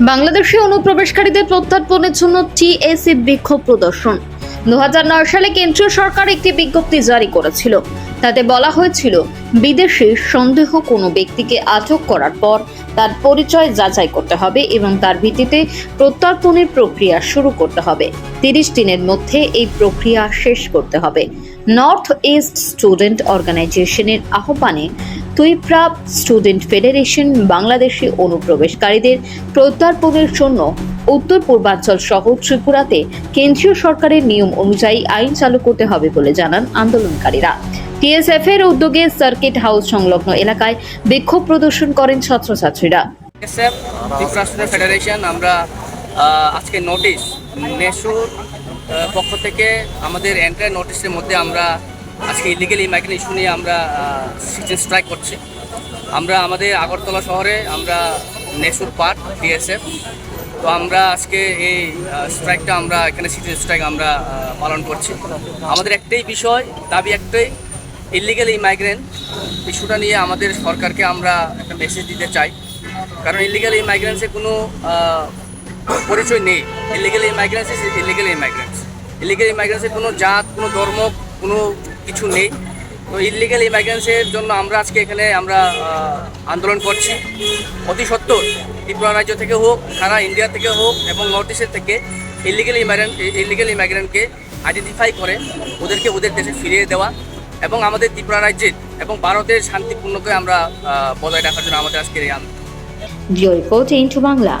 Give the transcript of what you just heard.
বাংলাদেশে অনুপ্রবেশকারীদের প্রত্যর্পণের জন্য টিএসি বিক্ষোভ প্রদর্শন। দু হাজার নয় সালে কেন্দ্রীয় সরকার একটি বিজ্ঞপ্তি জারি করেছিল। তাতে বলা হয়েছিল, বিদেশে সন্দেহ কোনো ব্যক্তিকে আটক করার পর তার পরিচয় যাচাই করতে হবে এবং তার ভিত্তিতে প্রত্যর্পণের প্রক্রিয়া শুরু করতে হবে। তিরিশ দিনের মধ্যে এই প্রক্রিয়া শেষ করতে হবে। নর্থ ইস্ট স্টুডেন্ট অর্গানাইজেশনের আহ্বানে তুইপ্রা স্টুডেন্ট ফেডারেশন বাংলাদেশি অনুপ্রবেশকারীদের প্রত্যর্পণের জন্য উত্তর পূর্বাঞ্চল সহ ত্রিপুরাতে কেন্দ্রীয় সরকারের নিয়ম অনুযায়ী আইন চালু করতে হবে বলে জানান আন্দোলনকারীরা। টিএসএফ এর উদ্যোগে সার্কিট হাউস সংলগ্ন এলাকায় বিক্ষোভ প্রদর্শন করেন ছাত্রছাত্রীরা। ফেডারেশন, আমরা আজকে নোটিশ পক্ষ থেকে আমাদের এন্টার নোটিশের মধ্যে আমরা আজকে ইলিগেল ইমাইগ্রেশন ইস্যু নিয়ে আমরা সিজন স্ট্রাইক করছি। আমরা আমাদের আগরতলা শহরে, আমরা নেশুর পার্ট ডিএসএফ তো আমরা আজকে এই স্ট্রাইকটা আমরা, এখানে সিজন স্ট্রাইক আমরা পালন করছি। আমাদের একটাই বিষয়, দাবি একটাই ইলিগেল ইমাইগ্রেন্ট ইস্যুটা নিয়ে আমাদের সরকারকে আমরা একটা মেসেজ দিতে চাই। কারণ ইলিগাল ইমাইগ্রেন্টসের কোনো পরিচয় নেই। Illegal immigrants is illegal illegal illegal ইমাইগ্রেন্টসের কোনো জাত, কোনো ধর্ম, কোনো কিছু নেই। তো ইলিগাল ইমাইগ্রেন্টসের জন্য আমরা আজকে এখানে আমরা আন্দোলন করছি। অতি সত্তর ত্রিপুরা রাজ্য থেকে হোক, সারা ইন্ডিয়া থেকে হোক এবং নর্থ ইস্টের থেকে ইলিগাল ইমাইগ্রেন্ট ইলিগাল ইমাইগ্রেন্টকে আইডেন্টিফাই করে, ওদেরকে ওদের দেশে ফিরিয়ে দেওয়া এবং আমাদের ত্রিপুরা রাজ্যের এবং ভারতের শান্তিপূর্ণকে আমরা বজায় রাখার জন্য আমাদের আজকের এই আন্দোলন। বাংলা।